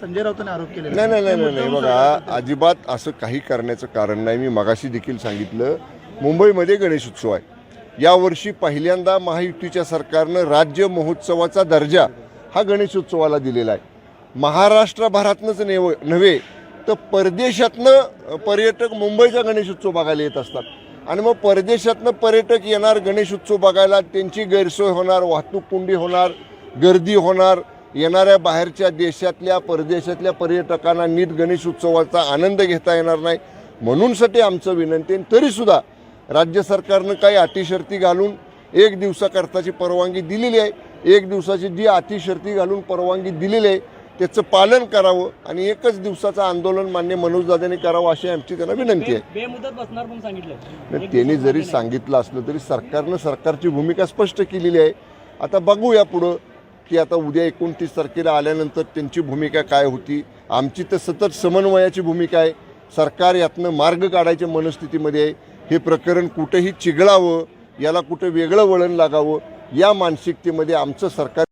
संजय राऊतांनी आरोप केलेला नाही नाही. नाही नाही बघा अजिबात असं काही करण्याचं कारण नाही. मी मगाशी देखील सांगितलं मुंबईमध्ये गणेश उत्सव आहे. यावर्षी पहिल्यांदा महायुतीच्या सरकारनं राज्य महोत्सवाचा दर्जा हा गणेशोत्सवाला दिलेला आहे. महाराष्ट्रभरातनंच नेव नव्हे तर परदेशातनं पर्यटक मुंबईचा गणेशोत्सव बघायला येत असतात. आणि मग परदेशातनं पर्यटक येणार गणेशोत्सव बघायला त्यांची गैरसोय होणार वाहतूक कोंडी होणार गर्दी होणार येणाऱ्या बाहेरच्या देशातल्या परदेशातल्या पर्यटकांना नीट गणेश उत्सवाचा आनंद घेता येणार नाही. म्हणूनसाठी आमचं विनंती आहे. तरीसुद्धा राज्य सरकारनं काही अटीशर्ती घालून एक दिवसाकरताची परवानगी दिलेली आहे. एक दिवसाची जी अटीशर्ती घालून परवानगी दिलेली आहे त्याचं पालन करावं आणि एकच दिवसाचं आंदोलन मान्य मनोजदादांनी करावं अशी आमची त्यांना विनंती आहे. सांगितलं. नाही, त्यांनी जरी सांगितलं असलं तरी सरकारनं सरकारची भूमिका स्पष्ट केलेली आहे. आता बघूया पुढं. की आता उद्या एकोणतीस तारखेला आल्यानंतर त्यांची भूमिका काय होती? आमची तर सतत समन्वयाची भूमिका आहे. सरकार यातनं मार्ग काढायच्या मनस्थितीमध्ये आहे. हे प्रकरण कुठंही चिघळावं याला कुठं वेगळं वळण लागावं या मानसिकतेमध्ये आमचं सरकार